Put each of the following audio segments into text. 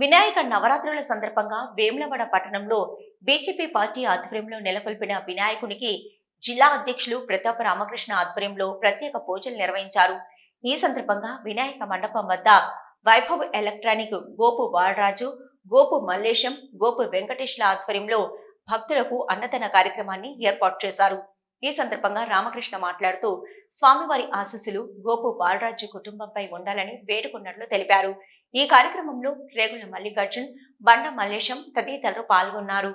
వినాయక నవరాత్రుల సందర్భంగా వేములవాడ పట్టణంలో బీజేపీ పార్టీ ఆధ్వర్యంలో నెలకొల్పిన వినాయకునికి జిల్లా అధ్యక్షులు ప్రతాప రామకృష్ణ ఆధ్వర్యంలో ప్రత్యేక పూజలు నిర్వహించారు. ఈ సందర్భంగా వినాయక మండపం వద్ద వైభవ్ ఎలక్ట్రానిక్ గోపు బాలరాజు గోపు మల్లేశం గోపు వెంకటేష్ల ఆధ్వర్యంలో భక్తులకు అన్నదాన కార్యక్రమాన్ని ఏర్పాటు చేశారు. ఈ సందర్భంగా రామకృష్ణ మాట్లాడుతూ స్వామివారి ఆశీస్సులు గోపు బాలరాజు కుటుంబంపై ఉండాలని వేడుకున్నట్లు తెలిపారు. ఈ కార్యక్రమంలో రేగుల మల్లికార్జున్ బండ మల్లేశం తదితరులు పాల్గొన్నారు.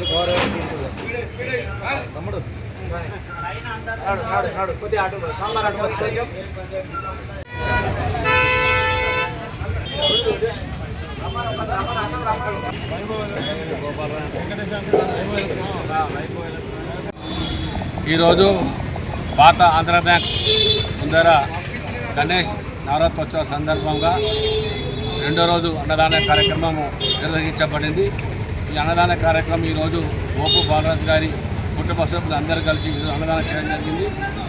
తమ్ముడు తమ్ముడు కొద్దిగా సాంబార్ ఈరోజు పాత ఆంధ్ర బ్యాంక్ ముందర గణేష్ నవరాత్రోత్సవ సందర్భంగా రెండో రోజు అన్నదాన కార్యక్రమము నిర్వహించబడింది. ఈ అన్నదాన కార్యక్రమం ఈరోజు గోపు బాలరాజు గారి కుటుంబ సభ్యులు అందరూ కలిసి అన్నదానం చేయడం జరిగింది.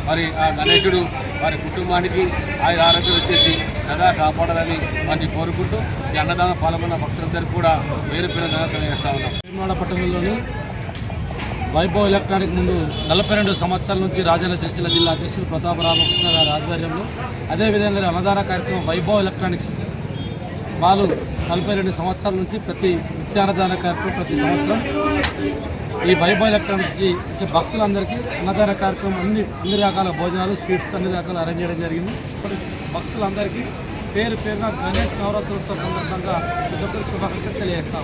మరి ఆ గణేశుడు వారి కుటుంబానికి ఆయన ఆరోగ్యం వచ్చేసి సదా కాపాడాలని వారిని కోరుకుంటూ ఈ అన్నదానం పాల్గొన్న భక్తులందరూ కూడా వేరు పేరు తెలియజేస్తా ఉన్నాం. పట్టణంలోని వైభవ్ ఎలక్ట్రానిక్ ముందు నలభై రెండు సంవత్సరాల నుంచి రాజన్న సిరిసిల్ల జిల్లా అధ్యక్షులు ప్రతాప రామకృష్ణ గారి ఆధ్వర్యంలో అదేవిధంగా అన్నదాన కార్యక్రమం వైభవ్ ఎలక్ట్రానిక్స్ వాళ్ళు నలభై రెండు సంవత్సరాల నుంచి ప్రతి నిత్యాన్నదాన కార్యక్రమం ప్రతి సంవత్సరం ఈ వైభవ ఎలక్ట్రానిక్ నుంచి వచ్చే భక్తులందరికీ అన్నదాన కార్యక్రమం అన్ని అన్ని రకాల భోజనాలు స్వీట్స్ అన్ని రకాలు అరేంజ్ చేయడం జరిగింది. ఇప్పుడు భక్తులందరికీ పేరు పేరున గణేష్ నవరాత్రోత్సవ సందర్భంగా ప్రతి ఒక్కరు శుభాకాంక్షలు తెలియజేస్తా